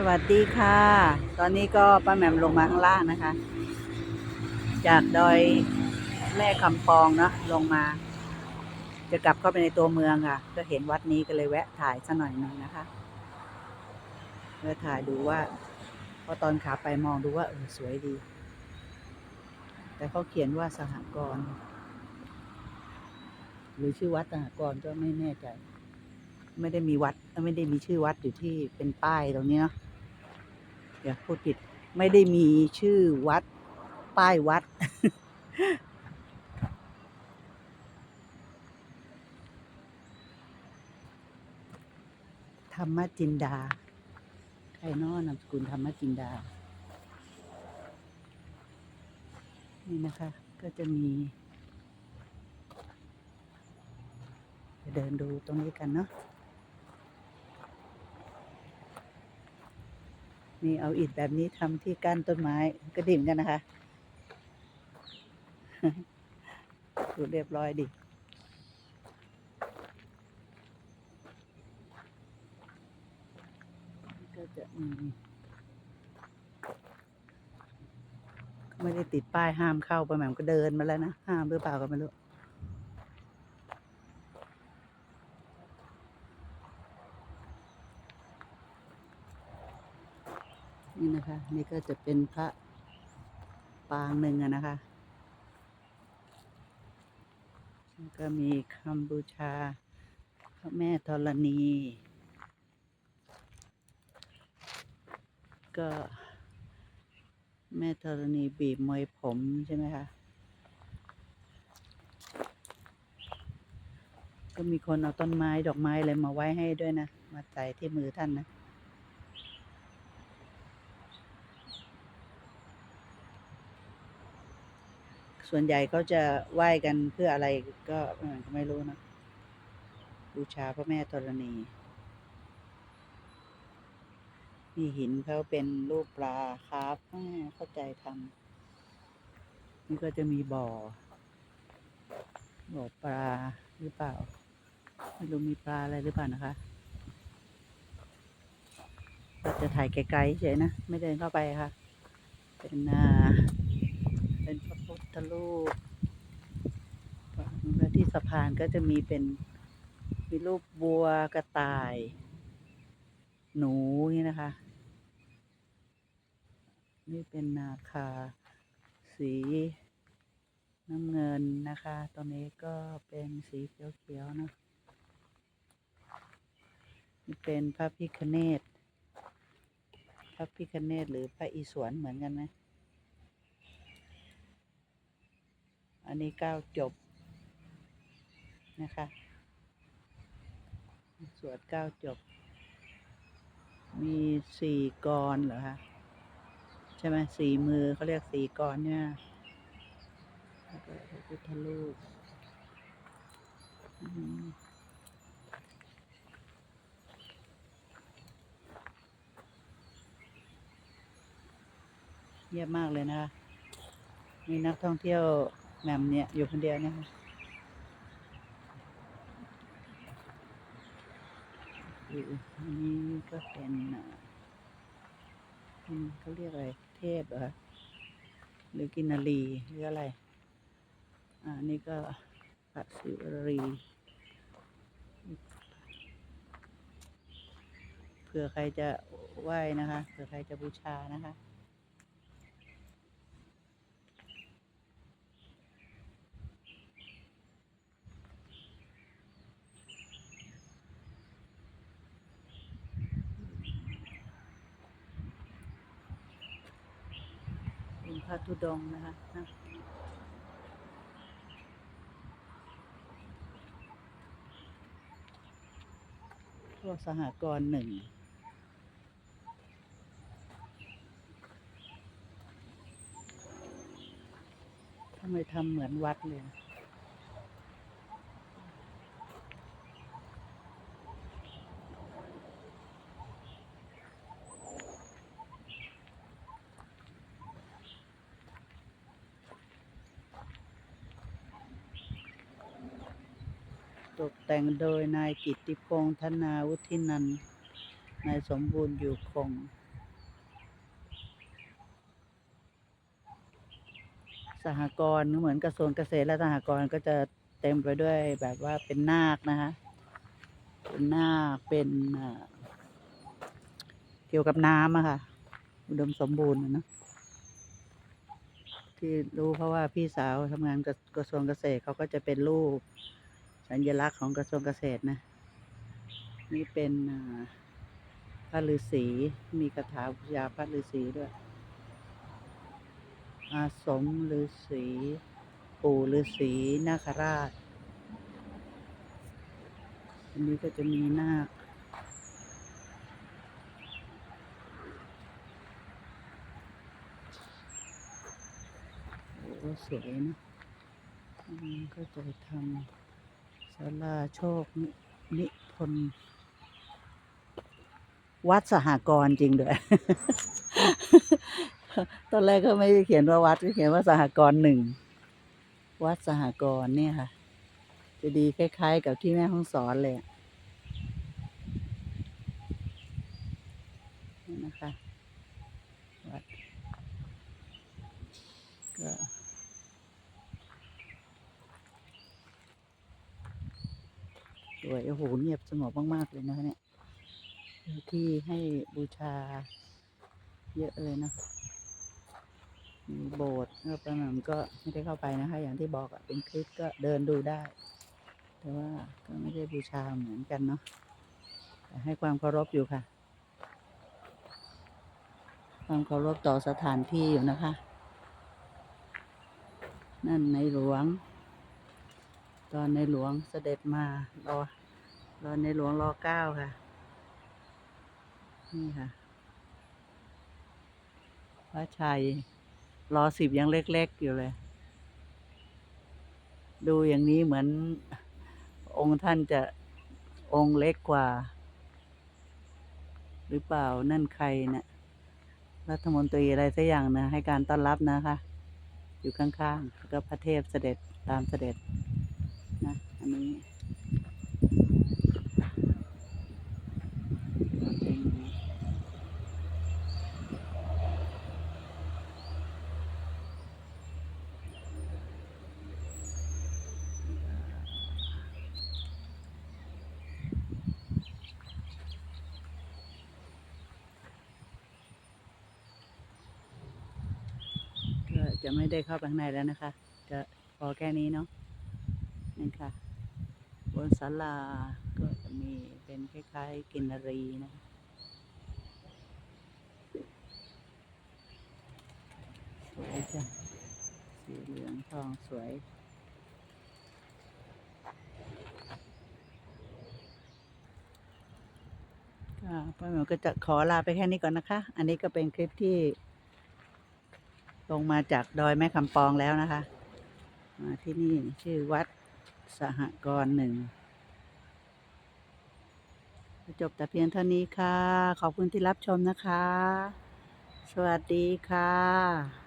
สวัสดีค่ะ ตอนนี้ก็ป้าแหม่มลงมาข้างล่างนะคะ จากดอยแม่คำปองเนาะลงมา จะกลับเข้าไปในตัวเมืองค่ะ ก็เห็นวัดนี้ก็เลยแวะถ่ายสักหน่อยหนึ่งนะคะเพื่อถ่ายดูว่าพอตอนขาไปมองดูว่าเออสวยดี แต่เขาเขียนว่าสหกรณ์หรือชื่อวัดสหกรณ์ก็ไม่แน่ใจ ไม่ได้มีวัดไม่ได้มีชื่อวัดอยู่ที่เป็นป้ายตรงนี้เนาะ อย่าพูดผิดไม่ได้มีชื่อวัด ป้ายวัด ธรรมจินดา ใครน้อนามสกุลธรรมจินดา นี่นะคะ ก็จะมี เดินดูตรงนี้กันเนาะ นี่เอาอิฐแบบนี้ทำที่กั้นต้นไม้ก็ดิ่มกันนะคะ ดูเรียบร้อยดิก็จะไม่ได้ติดป้ายห้ามเข้าไปแหม่มก็เดินมาแล้วนะ ห้ามหรือเปล่าก็ไม่รู้ นี่นะคะ นี่ก็จะเป็นพระปางหนึ่งนะคะแล้วก็มีคำบูชา พระแม่ธรณี ก็แม่ธรณีบีบมวยผมใช่ไหมคะ ก็มีคนเอาต้นไม้ดอกไม้อะไรมาไว้ให้ด้วยนะ มาใส่ที่มือท่านนะ ส่วนใหญ่เขาจะไหว้กันเพื่ออะไรก็ก็ไม่รู้นะ บูชาพระแม่ธรณีนี่หินเขาเป็นรูปปลาคร์ฟแม่เข้าใจทำนี่ก็จะมีบ่อ บ่อปลาหรือเปล่า ไม่รู้มีปลาอะไรหรือเปล่านะคะก็จะถ่ายไกลๆเฉยนะ ไม่เดินเข้าไปค่ะ เป็นนาเป็นพระ ธรูปแล้วที่สะพานก็จะมีเป็นมีรูปบัวกระต่าย หนูนี่นะคะ นี่เป็นนาคา สีน้ำเงินนะคะ ตรงนี้ก็เป็นสีเขียวๆนะนี่เป็นพระพิคเนตพระพิคเนตหรือพระอิศวรเหมือนกันไหม อันนี้เก้าจบนะคะ สวดเก้าจบ มีสี่กรเหรอคะใช่ไหมสี่มือเขาเรียกสี่กรเนี่ยแล้วก็พระพุทธรูปเงียบมากเลยนะคะมีนักท่องเที่ยว แมมเนี่ย อยู่คนเดียวนะคะอยู่นนี้ก็เป็นเขาเรียกอะไร เทพเหรอหรือกินนารีหรืออะไร อ่า นี่ก็พระศิวรีเผื่อใครจะไหว้นะคะ เผื่อใครจะบูชานะคะ พระธุดงนะคะนะพวกสหกรณ์หนึ่งทำไมทำเหมือนวัดเลย ตกแต่งโดยนายกิติพงษ์ธนาวุฒินันนายสมบูรณ์อยู่คงสหกรณ์เหมือนกระทรวงเกษตรและสหกรณ์ก็จะเต็มไปด้วยแบบว่าเป็นนาคนะคะเป็นนาคเป็นเกี่ยวกับน้ำอะค่ะ อุดมสมบูรณ์นะที่รู้เพราะว่าพี่สาวทำงานกระทรวงเกษตรเขาก็จะเป็นรูป สัญลักษณ์ของกระทรวงเกษตรนะ นี่เป็นพระฤาษีมีคาถาบูชาพระฤาษีด้วย อาสมฤาษีปู่ฤาษีนาคราช อันนี้ก็จะมีนาคโอ้สวยนะอันนี้ก็จะทำ ศาลาโชคนิพนธ์วัดสหกรณ์จริงด้วย ตอนแรกก็ไม่ได้เขียนว่าวัดก็เขียนว่าสหกรณ์หนึ่ง วัดสหกรณ์เนี่ยค่ะ จะดีคล้ายๆ กับที่แม่ห้องสอนเลยอะนี่นะคะวัดก็ วยโอ้โหเงียบสงบมากๆเลยนะคะเนี่ยที่ให้บูชาเยอะเลยนะมีโบสถ์แล้วประมาณก็ไม่ได้เข้าไปนะคะ อย่างที่บอกอะเป็นคลิปก็เดินดูได้ แต่ว่าก็ไม่ได้บูชาเหมือนกันเนาะแต่ให้ความเคารพอยู่ค่ะ ความเคารพต่อสถานที่อยู่นะคะ นั่นในหลวง ตอนในหลวงเสด็จมารอรอในหลวงรอเก้าค่ะ นี่ค่ะ พระชัยรอสิบยังเล็ก ๆ อยู่เลย ดูอย่างนี้เหมือน องค์ท่านจะองค์เล็กกว่า หรือเปล่านั่นใครเนะี่ยรัฐมนตรีอะไรสักอย่างนะให้การต้อนรับนะคะ อยู่ข้างๆแล้วก็พระเทพเสด็จตามเสด็จ อันนี้จะไม่ได้เข้าไปข้างในแล้วนะคะ จะพอแค่นี้เนาะนี่ค่ะ บนศาลาก็จะมีเป็นคล้ายๆกินรีนะสวยจ้ะสีเหลืองทองสวยค่ะป้าหมวก็จะขอลาไปแค่นี้ก่อนนะคะ อันนี้ก็เป็นคลิปที่ ลงมาจากดอยแม่คำปองแล้วนะคะ มาที่นี่ชื่อวัด สหกรณ์หนึ่งจบแต่เพียงเท่านี้ค่ะ ขอบคุณที่รับชมนะคะ สวัสดีค่ะ